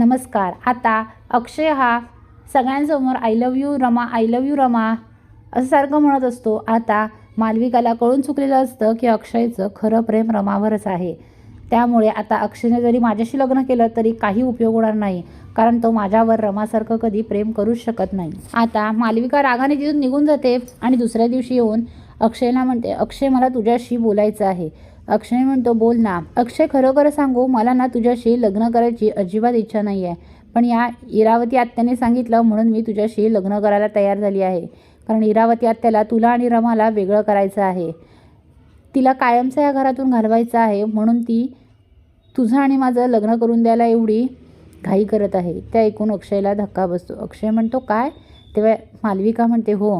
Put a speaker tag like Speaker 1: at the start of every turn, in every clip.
Speaker 1: नमस्कार. आता अक्षय हा सगळ्यांसमोर I love you Rama I love you Rama असं सारखं म्हणत असतो. आता मालविकाला कळून चुकलेलं असतं की अक्षयचं खरं प्रेम रमावरच आहे. त्यामुळे आता अक्षयने जरी माझ्याशी लग्न केलं तरी काही उपयोग होणार नाही कारण तो माझ्यावर रमासारखं कधी प्रेम करूच शकत नाही. आता मालविका रागाने तिथून निघून जाते आणि दुसऱ्या दिवशी येऊन अक्षयला म्हणते अक्षय मला तुझ्याशी बोलायचं आहे. अक्षय म्हणतो बोल ना. अक्षय खरोखर सांगू मला ना तुझ्याशी लग्न करायची अजिबात इच्छा नाही आहे पण या इरावती आत्याने सांगितलं म्हणून मी तुझ्याशी लग्न करायला तयार झाली आहे. कारण इरावती आत्याला तुला आणि रमाला वेगळं करायचं आहे. तिला कायमचं या घरातून घालवायचं आहे म्हणून ती तुझं आणि माझं लग्न करून द्यायला एवढी घाई करत आहे. त्या ऐकून अक्षयला धक्का बसतो. अक्षय म्हणतो काय? तेव्हा मालविका म्हणते हो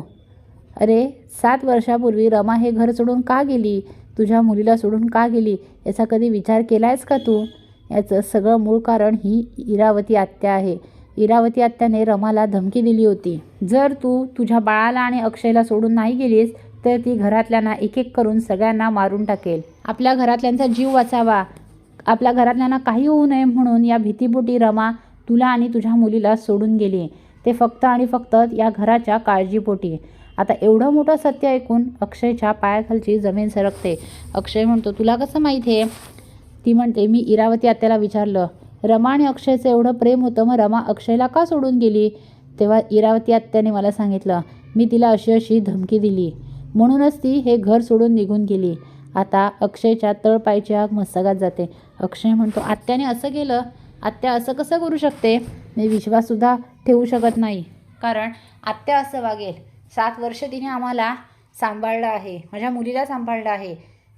Speaker 1: अरे सात वर्षापूर्वी रमा हे घर सोडून का गेली? तुझ्या मुलीला सोडून का गेली? याचा कधी विचार केला आहेस का तू? याचं सगळं मूळ कारण ही इरावती आत्या आहे. इरावती आत्याने रमाला धमकी दिली होती. जर तू तुझ्या बाळाला आणि अक्षयला सोडून नाही गेलीस तर ती घरातल्यांना एक एक करून सगळ्यांना मारून टाकेल. आपल्या घरातल्यांचा जीव वाचावा. आपल्या घरातल्यांना काही होऊ नये म्हणून या भीतीपोटी रमा तुला आणि तुझ्या मुलीला सोडून गेली. ते फक्त आणि फक्त या घराच्या काळजीपोटी. आता एवढं मोठं सत्य ऐकून अक्षयच्या पायाखालची जमीन सरकते. अक्षय म्हणतो तुला कसं माहीत आहे ती म्हणते मी इरावती आत्याला विचारलं रमा आणि अक्षयचं एवढं प्रेम होतं मग रमा अक्षयला का सोडून गेली? तेव्हा इरावती आत्याने मला सांगितलं मी तिला अशी अशी धमकी दिली. म्हणूनच ती हे घर सोडून निघून गेली. आता अक्षयच्या तळपायची आग मस्तकात जाते. अक्षय म्हणतो आत्याने असं केलं? आत्या असं कसं करू शकते? मी विश्वाससुद्धा ठेवू शकत नाही. कारण आत्या असं वागेल. सात वर्ष तिने आम्हाला सांभाळलं आहे. माझ्या मुलीला सांभाळलं आहे.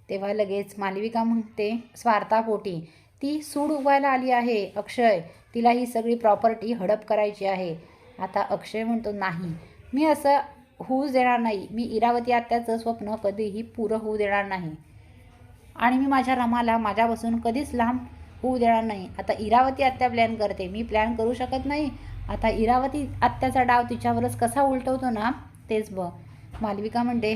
Speaker 1: तेव्हा लगेच मालविका म्हणते स्वार्थापोटी ती सूड उगवायला आली आहे अक्षय. तिला ही सगळी प्रॉपर्टी हडप करायची आहे. आता अक्षय म्हणतो नाही मी असं होऊच देणार नाही. मी इरावती आत्याचं स्वप्न कधीही पुरं होऊ देणार नाही. आणि मी माझ्या रमाला माझ्यापासून कधीच लांब होऊ देणार नाही. आता इरावती आत्या प्लॅन करते. मी प्लॅन करू शकत नाही. आता इरावती आत्याचा डाव तिच्यावरच कसा उलटवतो ना तेच बघ. मालविका म्हणते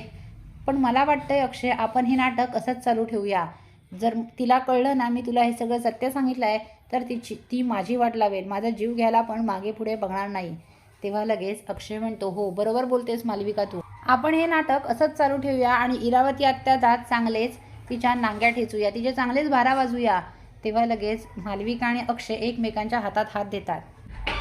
Speaker 1: पण मला वाटतंय अक्षय आपण हे नाटक असंच चालू ठेवूया. जर तिला कळलं ना मी तुला हे सगळं सत्य सांगितलं आहे तर तिची ती माझी वाट लावेल. माझा जीव घ्यायला पण मागे पुढे बघणार नाही. तेव्हा लगेच अक्षय म्हणतो हो बरोबर बोलतेस मालविका तू. आपण हे नाटक असंच चालू ठेवूया आणि इरावती आत्या जात चांगलेच तिच्या नांग्या ठेचूया. तिचे चांगलेच भारा वाजूया. तेव्हा लगेच मालविका आणि अक्षय एकमेकांच्या हातात हात देतात.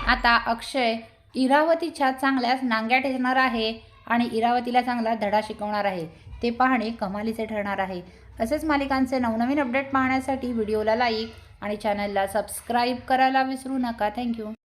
Speaker 1: आता अक्षय इरावतीच्या चांगल्याच नांग्या ठेचणार आहे आणि इरावतीला चांगला धडा शिकवणार आहे. ते पाहणे कमालीचे ठरणार आहे. असेच मालिकांचे नवनवीन अपडेट पाहण्यासाठी व्हिडिओला लाईक आणि चॅनलला सबस्क्राईब करायला विसरू नका. थँक्यू